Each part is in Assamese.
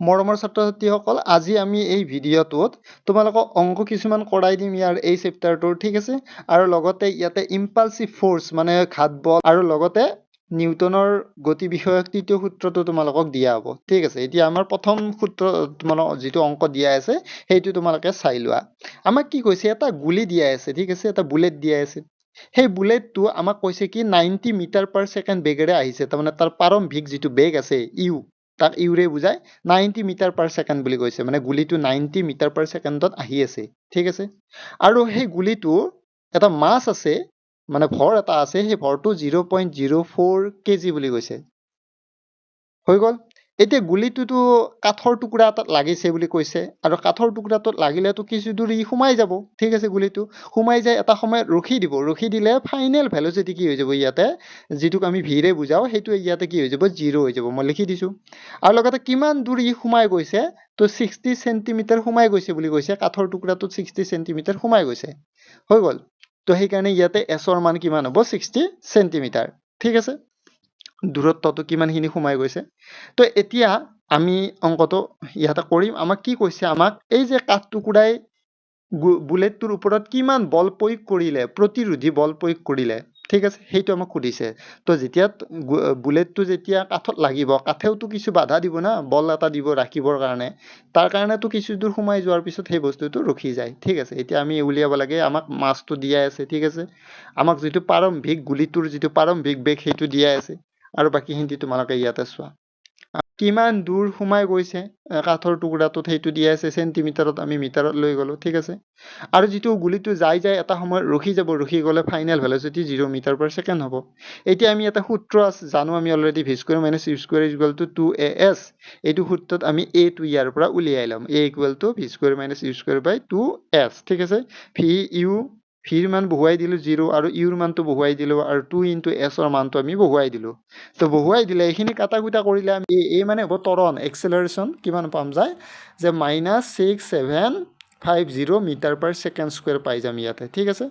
মৰমৰ ছাত্ৰ ছাত্ৰীসকল আজি আমি এই ভিডিঅ'টোত তোমালোকক অংক কিছুমান কৰাই দিম ইয়াৰ এই চেপ্টাৰটোৰ ঠিক আছে? আৰু লগতে ইয়াতে ইম্পালচিভ ফ'ৰ্চ মানে ঘাত বল আৰু লগতে নিউটনৰ গতি বিষয়ক তৃতীয় সূত্ৰটো তোমালোকক দিয়া হ'ব ঠিক আছে? এতিয়া আমাৰ প্ৰথম সূত্ৰ তোমালোক যিটো অংক দিয়া আছে সেইটো তোমালোকে চাই লোৱা। আমাক কি কৈছে? এটা গুলি দিয়া আছে ঠিক আছে? এটা বুলেট দিয়া আছে। সেই বুলেটটো আমাক কৈছে কি নাইণ্টি মিটাৰ পাৰ ছেকেণ্ড বেগেৰে আহিছে তাৰমানে তাৰ প্ৰাৰম্ভিক যিটো বেগ আছে ইউ। তাক ইউৰে বুজায় নাইণ্টি মিটাৰ পাৰ ছেকেণ্ড বুলি কৈছে মানে গুলিটো নাইণ্টি মিটাৰ পাৰ ছেকেণ্ডত আহি আছে ঠিক আছে? আৰু সেই গুলিটো এটা মাছ আছে মানে ভৰ এটা আছে সেই ভৰটো zero' point zero' four kg বুলি কৈছে। হৈ গ'ল? এতিয়া গুলিটোতো কাঠৰ টুকুৰা এটাত লাগিছে বুলি কৈছে আৰু কাঠৰ টুকুৰাটোত লাগিলেতো কিছু দূৰ ই সোমাই যাব ঠিক আছে গুলিটো সোমাই যায় এটা সময়ত ৰখি দিব ৰখি দিলে ফাইনেল ভেলচিটি কি হৈ যাব ইয়াতে যিটোক আমি ভিৰে বুজাওঁ সেইটো ইয়াতে কি হৈ যাব জিৰ' হৈ যাব মই লিখি দিছোঁ। আৰু লগতে কিমান দূৰ ই সোমাই গৈছে তো ছিক্সটি চেণ্টিমিটাৰ সোমাই গৈছে বুলি কৈছে কাঠৰ টুকুৰাটোত ছিক্সটি চেণ্টিমিটাৰ সোমাই গৈছে হৈ গ'ল। তো সেইকাৰণে ইয়াতে এছৰ মান কিমান হ'ব ছিক্সটি চেণ্টিমিটাৰ ঠিক আছে? দূৰত্বটো কিমানখিনি সোমাই গৈছে। তো এতিয়া আমি অংকটো ইয়াতে কৰিম। আমাক কি কৈছে আমাক এই যে কাঠ টুকুৰাই বুলেটটোৰ ওপৰত কিমান বল প্ৰয়োগ কৰিলে প্ৰতিৰোধী বল প্ৰয়োগ কৰিলে ঠিক আছে সেইটো আমাক সুধিছে। তো যেতিয়া বুলেটটো যেতিয়া কাঠত লাগিব কাঠেওতো কিছু বাধা দিব না বল এটা দিব ৰাখিবৰ কাৰণে তাৰ কাৰণেতো কিছু দূৰ সোমাই যোৱাৰ পিছত সেই বস্তুটো ৰখি যায় ঠিক আছে। এতিয়া আমি উলিয়াব লাগে আমাক মাছটো দিয়াই আছে ঠিক আছে। আমাক যিটো প্ৰাৰম্ভিক গুলিটোৰ যিটো প্ৰাৰম্ভিক বেগ সেইটো দিয়াই আছে। আৰু বাকীখিনি তোমালোকে ইয়াতে চোৱা। কিমান দূৰ সোমাই গৈছে কাঠৰ টুকুৰাটোত সেইটো দিয়া আছে চেণ্টিমিটাৰত আমি মিটাৰত লৈ গ'লোঁ ঠিক আছে? আৰু যিটো গুলিটো যাই যাই এটা সময়ত ৰখি যাব ৰখি গ'লে final velocity zero' metre per second হ'ব। এতিয়া আমি এটা সূত্ৰ আছে জানো আমি already V square minus U square equal to two A S এইটো সূত্ৰত আমি এ টু ইয়াৰ পৰা উলিয়াই ল'ম। A equal to V square minus U square by two S ঠিক আছে? ভি ইউ ভিৰ মান বহুৱাই দিলোঁ জিৰ' আৰু ইউৰ মানটো বহুৱাই দিলোঁ আৰু টু ইনটু এছৰ মানটো আমি বহুৱাই দিলোঁ। তো বহুৱাই দিলে এইখিনি কাটা কুটা কৰিলে আমি এই মানে হ'ব ত্বৰণ এক্সেলাৰেশ্যন কিমান পাম যায়? যে minus six seven five zero' metre per second square পাই যাম ইয়াতে ঠিক আছে?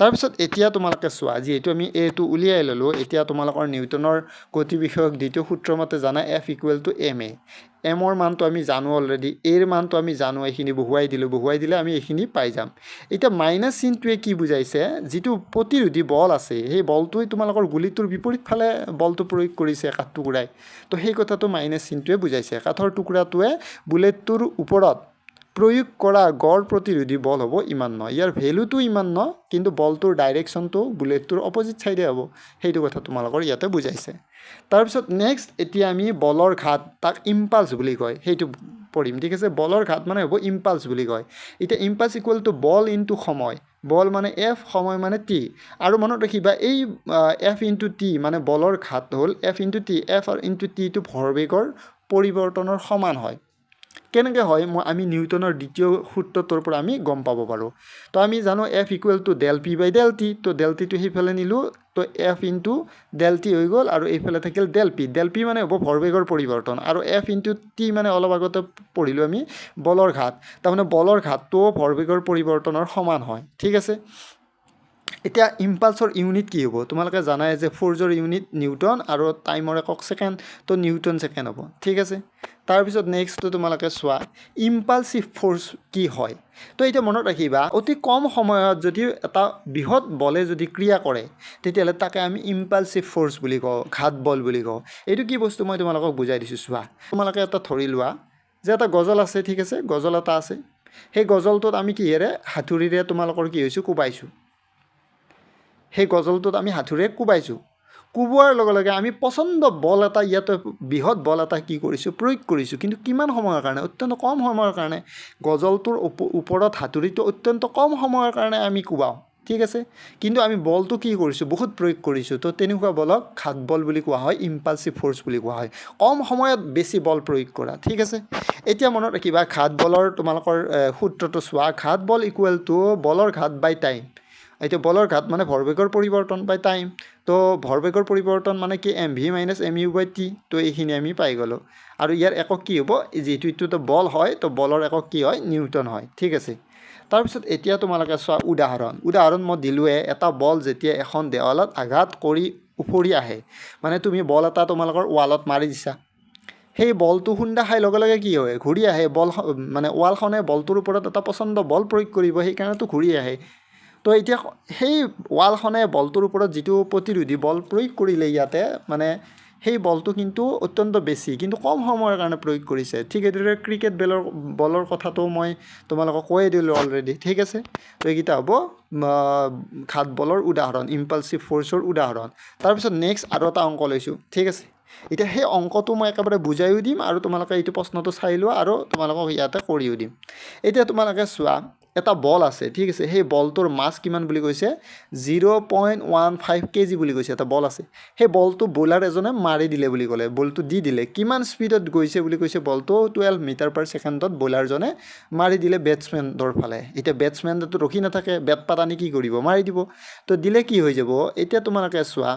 তাৰপিছত এতিয়া তোমালোকে চোৱা যিহেতু আমি এইটো উলিয়াই ল'লোঁ এতিয়া তোমালোকৰ নিউটনৰ গতি বিষয়ক দ্বিতীয় সূত্ৰ মতে জানা F equal to M A এমৰ মানটো আমি জানো অলৰেডি এৰ মানটো আমি জানো এইখিনি বহুৱাই দিলোঁ বহুৱাই দিলে আমি এইখিনি পাই যাম। এতিয়া মাইনাছ চিনটোৱে কি বুজাইছে যিটো প্ৰতিৰোধী বল আছে সেই বলটোৱে তোমালোকৰ গুলিটোৰ বিপৰীত ফালে বলটো প্ৰয়োগ কৰিছে কাঠ টুকুৰাই। তো সেই কথাটো মাইনাছ চিনটোৱে বুজাইছে। কাঠৰ টুকুৰাটোৱে বুলেটটোৰ ওপৰত প্ৰয়োগ কৰা গড় প্ৰতিৰোধী বল হ'ব ইমান ন ইয়াৰ ভেলুটো ইমান ন কিন্তু বলটোৰ ডাইৰেকশ্যনটো বুলেটটোৰ অপজিট ছাইডে হ'ব। সেইটো কথা তোমালোকৰ ইয়াতে বুজাইছে। তাৰপিছত নেক্সট এতিয়া আমি বলৰ ঘাট তাক ইম্পালছ বুলি কয়। সেইটো পঢ়িম ঠিক আছে? বলৰ ঘাট মানে হ'ব ইম্পালছ বুলি কয়। এতিয়া ইম্পালছ ইকুৱেল টু বল ইনটু সময়। বল মানে এফ সময় মানে টি আৰু মনত ৰাখিবা এই এফ ইনটু টি মানে বলৰ ঘাট হ'ল F into T F into টিটো ভৰবেগৰ পৰিৱৰ্তনৰ সমান হয়। কেনেকৈ হয় মই আমি নিউটনৰ দ্বিতীয় সূত্ৰটোৰ পৰা আমি গম পাব পাৰোঁ। তো আমি জানো F equal to del P by del T তো ডেল টিটো সেইফালে নিলোঁ তো এফ ইনটু ডেল টি হৈ গ'ল আৰু এইফালে থাকিল ডেল পি ডেল পি মানে হ'ব ভৰবেগৰ পৰিৱৰ্তন আৰু এফ ইনটু টি মানে অলপ আগতে পঢ়িলোঁ আমি বলৰ ঘাট তাৰমানে বলৰ ঘাটটোও ভৰবেগৰ পৰিৱৰ্তনৰ সমান হয়। ঠিক আছে? এতিয়া ইম্পালছৰ ইউনিট কি হ'ব? তোমালোকে জানাই যে ফ'ৰ্জৰ ইউনিট নিউটন আৰু টাইমৰ একক ছেকেণ্ড তো নিউটন ছেকেণ্ড হ'ব। ঠিক আছে? তাৰপিছত নেক্সটটো তোমালোকে চোৱা ইম্পালচিভ ফ'ৰ্চ কি হয়? তো এতিয়া মনত ৰাখিবা অতি কম সময়ত যদি এটা বৃহৎ বলে যদি ক্ৰিয়া কৰে তেতিয়াহ'লে তাকে আমি ইম্পালচিভ ফ'ৰ্চ বুলি কওঁ ঘাত বল বুলি কওঁ। এইটো কি বস্তু মই তোমালোকক বুজাই দিছোঁ চোৱা। তোমালোকে এটা ধৰি লোৱা যে এটা গজল আছে ঠিক আছে? গজল এটা আছে। সেই গজলটোত আমি কিহেৰে? হাতুৰিৰে তোমালোকৰ কি হৈছোঁ? কোবাইছোঁ। সেই গজলটোত আমি হাতুৰে কোবাইছোঁ। কোবোৱাৰ লগে লগে আমি পচন্দ বল এটা ইয়াতে বৃহৎ বল এটা কি কৰিছোঁ প্ৰয়োগ কৰিছোঁ। কিন্তু কিমান সময়ৰ কাৰণে? অত্যন্ত কম সময়ৰ কাৰণে গজলটোৰ ওপৰত হাতুৰিটো অত্যন্ত কম সময়ৰ কাৰণে আমি কোবাওঁ। ঠিক আছে? কিন্তু আমি বলটো কি কৰিছোঁ? বহুত প্ৰয়োগ কৰিছোঁ। তো তেনেকুৱা বলক ঘাত বল বুলি কোৱা হয় ইম্পালচিভ ফ'ৰ্চ বুলি কোৱা হয়। কম সময়ত বেছি বল প্ৰয়োগ কৰা। ঠিক আছে? এতিয়া মনত ৰাখিবা ঘাত বলৰ তোমালোকৰ সূত্ৰটো চোৱা। ঘাত বল ইকুৱেল টু বলৰ ঘাত বাই টাইম এতিয়া বলৰ ঘাত মানে ভৰবেগৰ পৰিৱৰ্তন বাই টাইম তো ভৰবেগৰ পৰিৱৰ্তন মানে কি? M V minus M U by T তো এইখিনি আমি পাই গ'লোঁ। আৰু ইয়াৰ একক কি হ'ব? যিহেতু এইটোতো বল হয় তো বলৰ একক কি হয়? নিউটন হয় ঠিক আছে। তাৰপিছত এতিয়া তোমালোকে চোৱা উদাহৰণ। উদাহৰণ মই দিলোঁৱে এটা বল যেতিয়া এখন দেৱালত আঘাত কৰি উফৰি আহে মানে তুমি বল এটা তোমালোকৰ ৱালত মাৰি দিছা। সেই বলটো খুন্দা খাই লগে লগে কি হয়? ঘূৰি আহে বল মানে ৱালখনে বলটোৰ ওপৰত এটা পচন্দ বল প্ৰয়োগ কৰিব সেইকাৰণেতো ঘূৰি আহে। তো এতিয়া সেই ৱালখনে বলটোৰ ওপৰত যিটো প্ৰতিৰোধী বল প্ৰয়োগ কৰিলে ইয়াতে মানে সেই বলটো কিন্তু অত্যন্ত বেছি কিন্তু কম সময়ৰ কাৰণে প্ৰয়োগ কৰিছে। ঠিক সেইদৰে ক্ৰিকেট বেলৰ বলৰ কথাটো মই তোমালোকক কৈয়ে দিলোঁ অলৰেডি ঠিক আছে? তো এইকেইটা হ'ব ঘাট বলৰ উদাহৰণ ইম্পালচিভ ফ'ৰ্চৰ উদাহৰণ। তাৰপিছত নেক্সট আৰু এটা অংক লৈছোঁ ঠিক আছে? এতিয়া সেই অংকটো মই একেবাৰে বুজাইও দিম আৰু তোমালোকে এইটো প্ৰশ্নটো চাই লোৱা আৰু তোমালোকক ইয়াতে কৰিও দিম। এতিয়া তোমালোকে চোৱা এটা বল আছে ঠিক আছে? সেই বলটোৰ মাছ কিমান বুলি কৈছে? Zero' point one five K G বুলি কৈছে এটা বল আছে। সেই বলটো বলাৰ এজনে মাৰি দিলে বুলি ক'লে বলটো দি দিলে। কিমান স্পীডত গৈছে বুলি কৈছে বলটো? টুৱেল্ভ মিটাৰ পাৰ ছেকেণ্ডত বলাৰজনে মাৰি দিলে বেটছমেনৰ ফালে। এতিয়া বেটছমেনটো ৰখি নাথাকে বেট পাত আনি কি কৰিব? মাৰি দিব। তো দিলে কি হৈ যাব? এতিয়া তোমালোকে চোৱা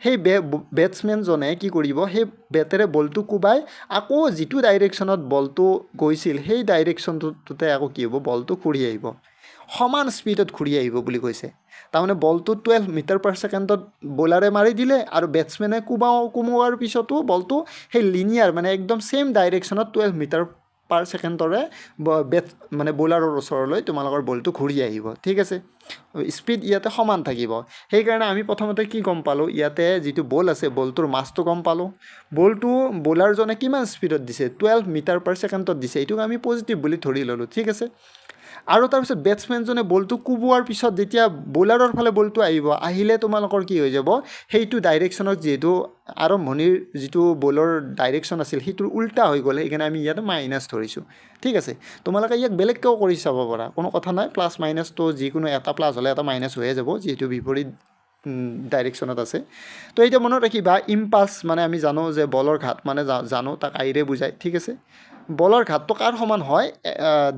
সেই বে বেটছমেনজনে কি কৰিব সেই বেটেৰে বলটো কোবাই আকৌ যিটো ডাইৰেকশ্যনত বলটো গৈছিল সেই ডাইৰেকশ্যনটোতে আকৌ কি হ'ব বলটো ঘূৰি আহিব। সমান স্পীডত ঘূৰি আহিব বুলি কৈছে। তাৰমানে বলটো টুৱেল্ভ মিটাৰ পাৰ ছেকেণ্ডত বলাৰে মাৰি দিলে আৰু বেটছমেনে কোবাও কোমোৱাৰ পিছতো বলটো সেই লিনিয়াৰ মানে একদম ছেইম ডাইৰেকশ্যনত টুৱেল্ভ মিটাৰ পাৰ ছেকেণ্ডৰে বেট মানে বলাৰৰ ওচৰলৈ তোমালোকৰ বলটো ঘূৰি আহিব ঠিক আছে? স্পীড ইয়াতে সমান থাকিব। সেইকাৰণে আমি প্ৰথমতে কি গম পালোঁ ইয়াতে যিটো বল আছে বলটোৰ মাছটো গম পালোঁ। বলটো বলাৰজনে কিমান স্পীডত দিছে? টুৱেল্ভ মিটাৰ পাৰ ছেকেণ্ডত দিছে। এইটোক আমি পজিটিভ বুলি ধৰি ল'লোঁ ঠিক আছে? আৰু তাৰপিছত বেটছমেনজনে বলটো কোবোৱাৰ পিছত যেতিয়া বলাৰৰ ফালে বলটো আহিব আহিলে তোমালোকৰ কি হৈ যাব? সেইটো ডাইৰেকশ্যনত যিহেতু আৰম্ভণিৰ যিটো বলৰ ডাইৰেকশ্যন আছিল সেইটোৰ উল্টা হৈ গ'ল। সেইকাৰণে আমি ইয়াতে মাইনাছ ধৰিছোঁ। ঠিক আছে তোমালোকে ইয়াক বেলেগকেও কৰি চাব পাৰা? কোনো কথা নাই প্লাছ মাইনাছটো যিকোনো এটা প্লাছ হ'লে এটা মাইনাছ হৈয়ে যাব যিহেতু বিপৰীত ডাইৰেকশ্যনত আছে। তো এতিয়া মনত ৰাখিবা ইম্পালছ মানে আমি জানো যে বলৰ ঘাট মানে জানো তাক আইৰে বুজায়। ঠিক আছে? বলৰ ঘাটটো কাৰ সমান হয়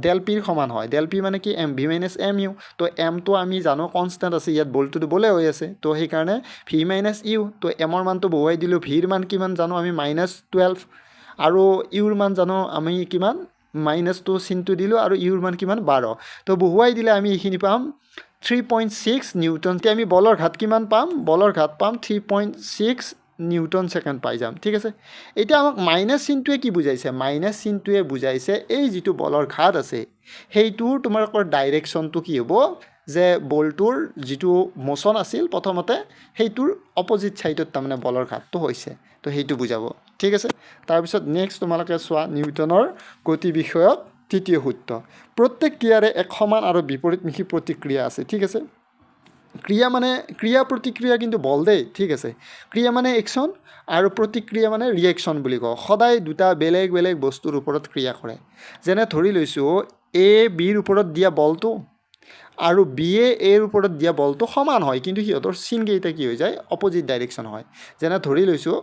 ডেল পিৰ সমান হয়। ডেল পি মানে কি? M V minus M U তো এমটো আমি জানো কনষ্টেণ্ট আছে ইয়াত বলটোতো বলে হৈ আছে। তো সেইকাৰণে ভি মাইনাছ ইউ তো এমৰ মানটো বহুৱাই দিলোঁ। ভিৰ মান কিমান জানো আমি? মাইনাছ টুৱেল্ভ আৰু ইউৰ মান জানো আমি কিমান? মাইনাছ টু চিনটো দিলোঁ আৰু ইউৰ মান কিমান? বাৰ। তো বহুৱাই দিলে আমি এইখিনি পাম। থ্ৰী পইণ্ট ছিক্স নিউটন এতিয়া আমি বলৰ ঘাট কিমান পাম? বলৰ ঘাট পাম three point six newton second পাই যাম ঠিক আছে? এতিয়া আমাক মাইনাছ চিনটোৱে কি বুজাইছে? মাইনাছ চিনটোৱে বুজাইছে এই যিটো বলৰ ঘাট আছে সেইটোৰ তোমালোকৰ ডাইৰেকশ্যনটো কি হ'ব? যে বলটোৰ যিটো মোচন আছিল প্ৰথমতে সেইটোৰ অপজিট ছাইডত তাৰমানে বলৰ ঘাটটো হৈছে। তো সেইটো বুজাব ঠিক আছে? তাৰপিছত নেক্সট তোমালোকে চোৱা নিউটনৰ গতি বিষয়ক তৃতীয় সূত্ৰ। প্ৰত্যেক ক্ৰিয়াৰে এক সমান আৰু বিপৰীতমুখী প্ৰতিক্ৰিয়া আছে ঠিক আছে? ক্ৰিয়া মানে ক্ৰিয়া প্ৰতিক্ৰিয়া কিন্তু বল দেই ঠিক আছে। ক্ৰিয়া মানে একশ্যন আৰু প্ৰতিক্ৰিয়া মানে ৰিয়েকশ্যন বুলি কওঁ। সদায় দুটা বেলেগ বেলেগ বস্তুৰ ওপৰত ক্ৰিয়া কৰে। যেনে ধৰি লৈছোঁ এ বিৰ ওপৰত দিয়া বলটো আৰু বি এ এৰ ওপৰত দিয়া বলটো সমান হয় কিন্তু সিহঁতৰ চিনকেইটা কি হৈ যায়? অপজিট ডাইৰেকশ্যন হয়। যেনে ধৰি লৈছোঁ